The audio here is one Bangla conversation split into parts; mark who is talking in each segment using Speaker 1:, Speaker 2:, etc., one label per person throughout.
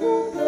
Speaker 1: Thank you.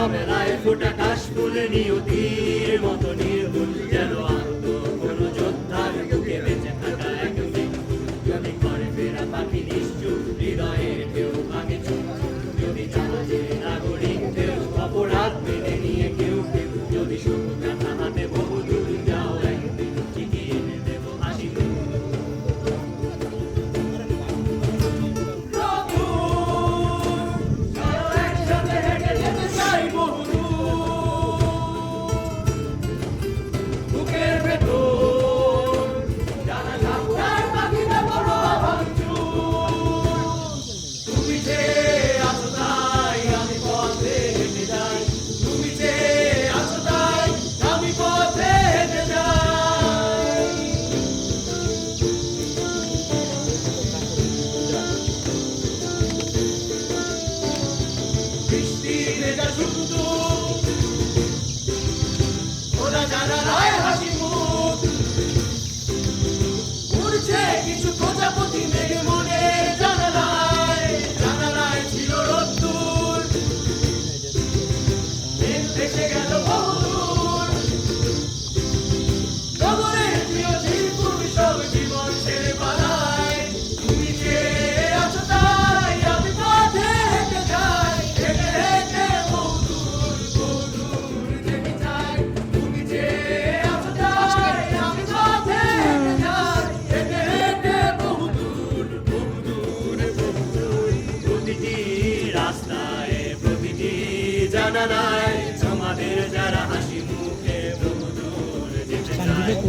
Speaker 1: অবেলায় ফোটা কাশ ফুলে নিয়তির মতো নির্ভুল যেন আহত কোনো যোদ্ধার বুকে বেঁচে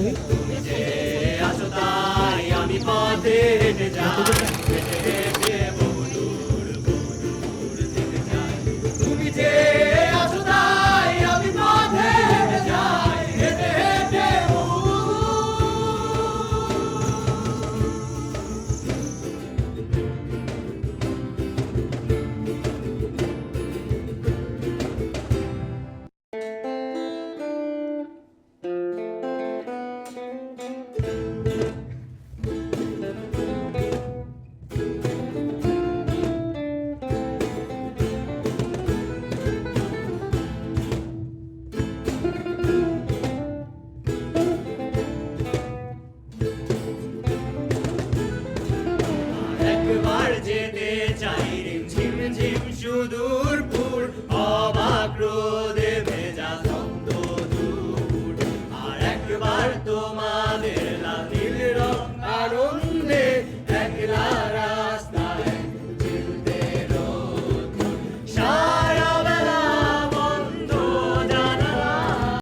Speaker 1: 嗯 চাই রিম ঝিম ঝিম শুধু